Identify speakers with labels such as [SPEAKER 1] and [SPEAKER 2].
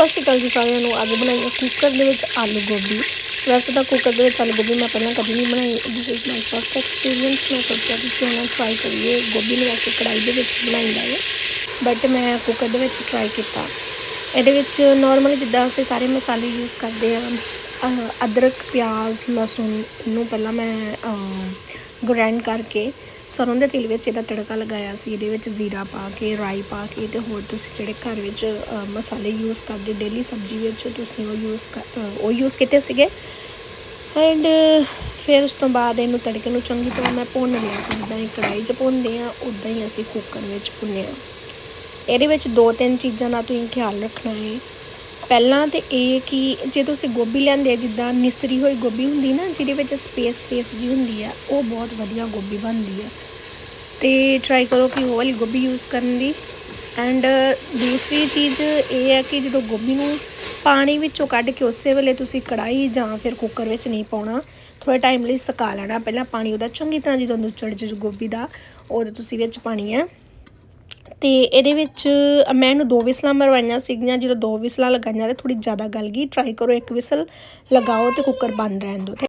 [SPEAKER 1] ਸਤਿ ਸ਼੍ਰੀ ਅਕਾਲ ਜੀ ਸਾਰਿਆਂ ਨੂੰ। ਅੱਜ ਬਣਾਈ ਹੈ ਕੁੱਕਰ ਦੇ ਵਿੱਚ ਆਲੂ ਗੋਭੀ। ਵੈਸੇ ਤਾਂ ਕੁੱਕਰ ਦੇ ਵਿੱਚ ਆਲੂ ਗੋਭੀ ਮੈਂ ਪਹਿਲਾਂ ਕਦੀ ਨਹੀਂ ਬਣਾਈ। This is my first experience ਮੈਂ ਸੋਚਿਆ ਕਿ ਕਿਉਂ ਨਾ ਟਰਾਈ ਕਰੀਏ। ਗੋਭੀ ਨੂੰ ਵੈਸੇ ਕੜਾਈ ਦੇ ਵਿੱਚ ਬਣਾਈਦਾ ਹੈ ਬਟ ਮੈਂ ਕੁੱਕਰ ਦੇ ਵਿੱਚ ਟਰਾਈ ਕੀਤਾ। ਇਹਦੇ ਵਿੱਚ ਨਾਰਮਲੀ ਜਿੱਦਾਂ ਅਸੀਂ ਸਾਰੇ ਮਸਾਲੇ ਯੂਜ਼ ਕਰਦੇ ਹਾਂ ਅਦਰਕ, ਪਿਆਜ਼, ਲਸਣ ਨੂੰ ਪਹਿਲਾਂ ਮੈਂ ਗ੍ਰੈਂਡ ਕਰਕੇ ਸਰੋਂ ਦੇ ਤੇਲ ਵਿੱਚ ਇਹਦਾ ਤੜਕਾ ਲਗਾਇਆ ਸੀ। ਇਹਦੇ ਵਿੱਚ ਜ਼ੀਰਾ ਪਾ ਕੇ, ਰਾਈ ਪਾ ਕੇ ਤੇ ਹੋਰ ਤੁਸੀਂ ਜਿਹੜੇ ਘਰ ਵਿੱਚ ਮਸਾਲੇ ਯੂਜ਼ ਕਰਦੇ ਡੇਲੀ ਸਬਜ਼ੀ ਵਿੱਚ ਤੁਸੀਂ ਉਹ ਯੂਜ਼ ਉਹ ਯੂਜ਼ ਕੀਤੇ ਸੀਗੇ। ਐਂਡ ਫਿਰ ਉਸ ਤੋਂ ਬਾਅਦ ਇਹਨੂੰ ਤੜਕੇ ਨੂੰ ਚੰਗੀ ਤਰ੍ਹਾਂ ਮੈਂ ਭੁੰਨ ਲਿਆ ਸੀ। ਜਿੱਦਾਂ ਇਹ ਕੜਾਈ 'ਚ ਭੁੰਨਦੇ ਆ ਉਦਾਂ ਹੀ ਅਸੀਂ ਕੁੱਕਰ ਵਿੱਚ ਭੁੰਨਿਆ। ਇਹਦੇ ਵਿੱਚ ਦੋ ਤਿੰਨ ਚੀਜ਼ਾਂ ਦਾ ਤੁਸੀਂ ਖਿਆਲ ਰੱਖਣਾ ਹੈ। ਪਹਿਲਾਂ ਤੇ ਇਹ ਕਿ ਜੇ ਤੁਸੀਂ ਗੋਭੀ ਲੈਂਦੇ ਆ, ਜਿੱਦਾਂ ਨਿਸਰੀ ਹੋਈ ਗੋਭੀ ਹੁੰਦੀ ਨਾ, ਜਿਹਦੇ ਵਿੱਚ ਸਪੇਸ ਸਪੇਸ ਜੀ ਹੁੰਦੀ ਆ, ਉਹ ਬਹੁਤ ਵਧੀਆ ਗੋਭੀ ਬਣਦੀ ਆ। ਤੇ ਟਰਾਈ ਕਰੋ ਕਿ ਉਹ ਵਾਲੀ ਗੋਭੀ ਯੂਜ਼ ਕਰਨ ਦੀ। ਐਂਡ ਦੂਸਰੀ ਚੀਜ਼ ਇਹ ਹੈ ਕਿ ਜਦੋਂ ਗੋਭੀ ਨੂੰ ਪਾਣੀ ਵਿੱਚੋਂ ਕੱਢ ਕੇ ਉਸੇ ਵੇਲੇ ਤੁਸੀਂ ਕੜਾਈ ਜਾਂ ਫਿਰ ਕੁੱਕਰ ਵਿੱਚ ਨਹੀਂ ਪਾਉਣਾ ਥੋੜਾ ਟਾਈਮ ਲਈ ਸੁਕਾ ਲੈਣਾ। ਪਹਿਲਾਂ ਪਾਣੀ ਉਹਦਾ ਚੰਗੀ ਤਰ੍ਹਾਂ ਜਦੋਂ ਨੁਚੜ ਜੇ ਗੋਭੀ ਦਾ ਉਦੋਂ ਤੁਸੀਂ ਵਿੱਚ ਪਾਣੀ ਹੈ। ਤੇ ਇਹਦੇ ਵਿੱਚ ਮੈਂ ਇਹਨੂੰ ਦੋ ਵਿਸਲਾਂ ਮਰਵਾਈਆਂ ਸੀਗੀਆਂ, ਜਦੋਂ ਦੋ ਵਿਸਲਾਂ ਲਗਾਈਆਂ ਤੇ ਥੋੜੀ ਜ਼ਿਆਦਾ ਗਲ ਗਈ ਟਰਾਈ ਕਰੋ ਇੱਕ ਵਿਸਲ ਲਗਾਓ ਤੇ ਕੁੱਕਰ ਬੰਦ ਰਹਿਣ ਦਿਓ।